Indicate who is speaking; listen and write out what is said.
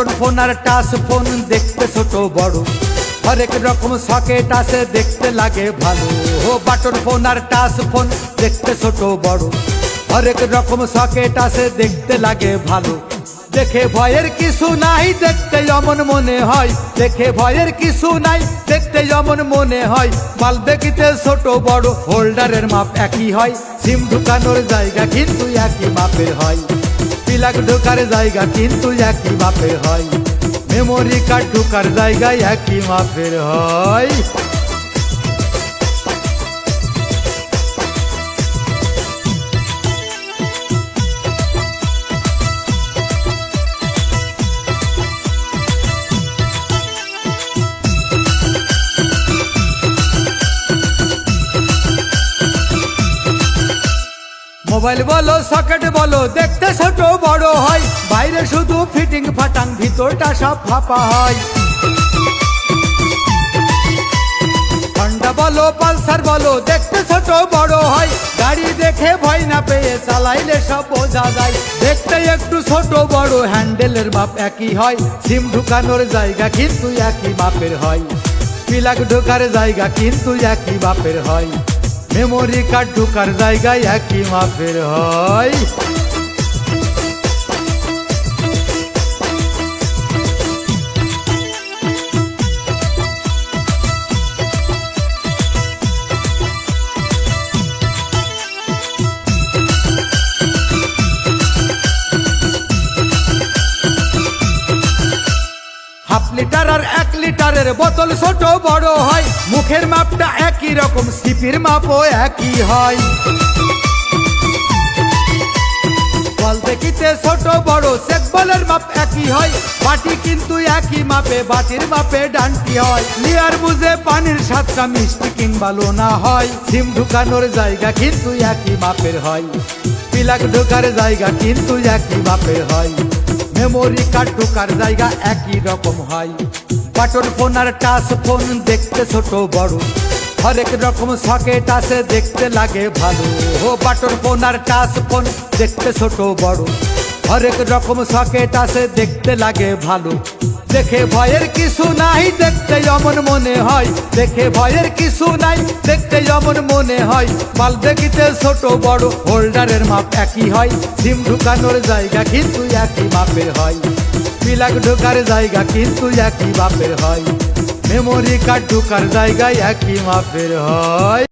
Speaker 1: Button phone আর touch phone দেখতে ছোট বড়। হরেক রকম সকেট আছে, দেখতে লাগে ভালো। ও বাটন ফোন আর টাচ ফোন দেখতে ছোট বড়। হরেক রকম সকেট আছে, দেখতে লাগে ভালো। দেখে ভয়ের কিছু নাই দেখতে অমন মনে হয়। দেখে ভয়ের কিছু নাই দেখতে অমন মনে হয়। মাল দেখিতে ছোট বড়, হোল্ডারের মাপ একই হয়। সিম ঢুকানোর জায়গা কিন্তু একই মাপের হয়। পিলাক ঢোকার জায়গা কিন্তু একই মাপের হয় মেমোরি কার্ড ঢোকার জায়গায় একই মাপের হয় মোবাইল বলো, সকেট বলো, দেখতে ছোট, বড় হয়। বাইরে শুধু ফিটিং ফাটাং, ভিতরটা সব ফাঁপা হয়। হন্ডা বলো, পালসার বলো, দেখতে ছোট, বড় হয়। গাড়ি দেখে ভয় না পেয়ে চালাইলে সব বোঝা যায়। দেখতে একটু ছোট, বড়, হ্যান্ডেলের মাপ একই হয়। সিম ঢুকানোর জায়গা কিন্তু একই মাপের হয়। পিলাক ঢোকার জায়গা কিন্তু একই বাপের হয়। মেমোরি কার্ড ঢুকার জায়গায় একই মাপের হয় লিটার আর এক লিটারের বোতল ছোট বড় হয়। মুখের মাপটা একই রকম, সিপির মাপও একই হয়। বল দেখিতে ছোট বড় চেক বলের মাপ একই হয়। বাটি কিন্তু একই মাপে, বাটির মাপে ডান্টি হয়। লিয়ার বুঝে পানির স্বাদটা মিষ্টি কিংবা লোনা হয়। সিম ঢুকানোর জায়গা কিন্তু একই মাপের হয়। পিলাক ঢোকার জায়গা কিন্তু একই মাপের হয়। মেমোরি কার্ড ঢোকার জায়গা একই রকম হয়। বাটন ফোন আর টাচ ফোন দেখতে ছোট বড়। হরেক রকম সকেট আছে, দেখতে লাগে ভালো। ও বাটন ফোন আর টাচ ফোন দেখতে ছোট বড়। হরেক রকম সকেট আছে, দেখতে লাগে ভালো। দেখে ভয়ের কিছু নাই দেখতে অমন মনে হয়। দেখে ভয়ের কিছু নাই দেখতে অমন মনে হয়, মাল দেখিতে ছোট বড় হোল্ডারের মাপ একই হয়। সিম ঢুকানোর জায়গা কিন্তু একই মাপের হয়। পিলাক ঢোকার জায়গা কিন্তু একই মাপের হয়। মেমোরি কার্ড ঢোকার জায়গায় একই মাপের হয়।